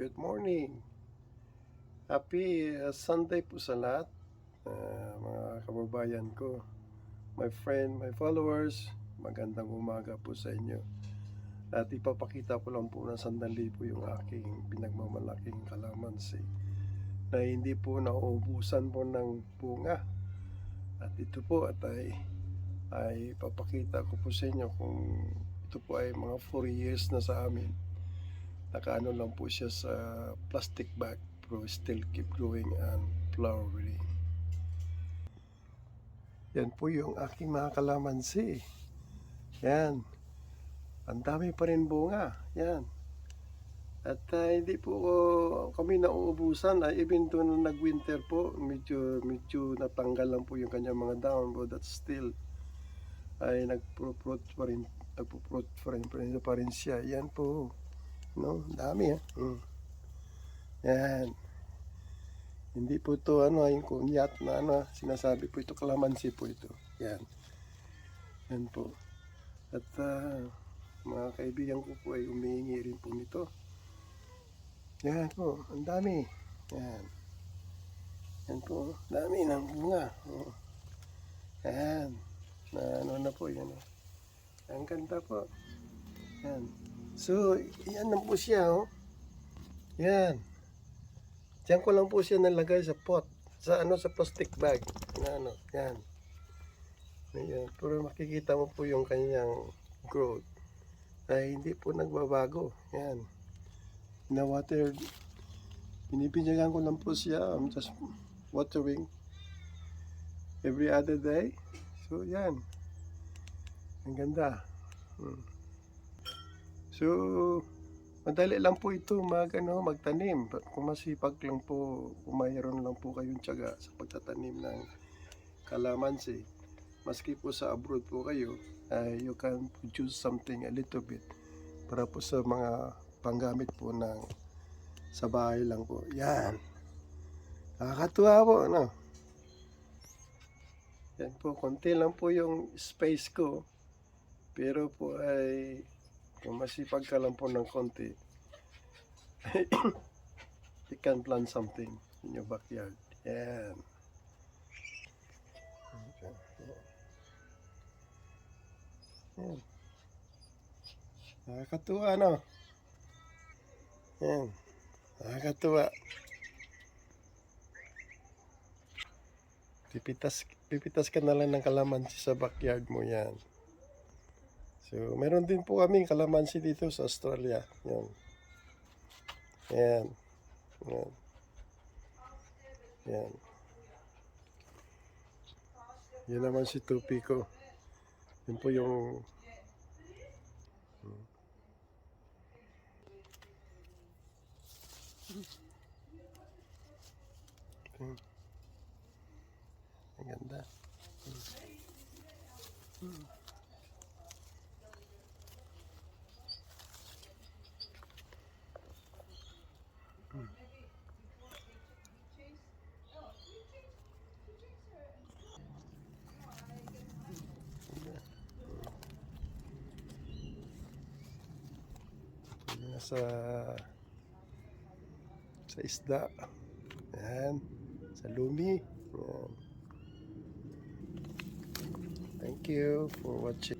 Good morning. Happy uh, Sunday po sa lahat, uh, mga kababayan ko, my friend, my followers. Magandang umaga po sa inyo. At ipapakita ko lang po ng sandali po yung aking pinagmamalaking kalamansi na hindi po nauubusan po ng bunga. At ito po at ay, ay papakita ko po sa inyo kung ito po ay mga 4 years na sa amin nakaano lang po siya sa plastic bag pero still keep growing and flowering. Yan po yung aking mga kalamansi. Yan. Ang dami pa rin bunga. Yan. At ah, hindi po ko- kami nauubusan. Ay, even to nung nag-winter po, medyo, medyo natanggal lang po yung kanyang mga dahon. But that's still ay nagpo-fruit pa rin nagpo-fruit pa rin, pa rin siya. Yan po. No, dami eh. Mm. Yan. Hindi po to ano, yung kunyat na ano, sinasabi po ito, kalamansi po ito. Yan. Yan po. At ah, mga kaibigan ko po ay umihingi rin po nito. Yan po, ang dami. Yan. Yan po, dami ng bunga. Oh. Yan. Na ano na po, yan. oh. Ang ganda po. Yan. So, yan lang po siya, oh. Yan. Diyan ko lang po siya nalagay sa pot. Sa ano, sa plastic bag. Na ano, yan. Ayan. Pero makikita mo po yung kanyang growth. Ay hindi po nagbabago. Yan. Na water. Binibinyagan ko lang po siya. I'm just watering every other day. So, yan. Ang ganda. Hmm. So, madali lang po ito mag, ano, magtanim. Kung masipag lang po, kung lang po kayong tiyaga sa pagtatanim ng kalamansi. Maski po sa abroad po kayo, ay you can produce something a little bit para po sa mga panggamit po ng sa bahay lang po. Yan. Nakakatuwa po, ano? Yan po, konti lang po yung space ko. Pero po ay kung masipag ka lang po ng konti, you can plant something in your backyard. Yan. Yan. Nakakatuwa, no? Yan. Nakakatuwa. Pipitas, pipitas ka na lang ng kalamansi sa backyard mo yan. So, meron din po kaming kalamansi dito sa Australia. Yan. Yan. Yan. Yan. Yan naman si Tupi ko. Yan po yung... Hmm. Hmm. Ang ganda. Hmm. Sa sa isda. Yan. Sa lumi. Yan. Thank you for watching.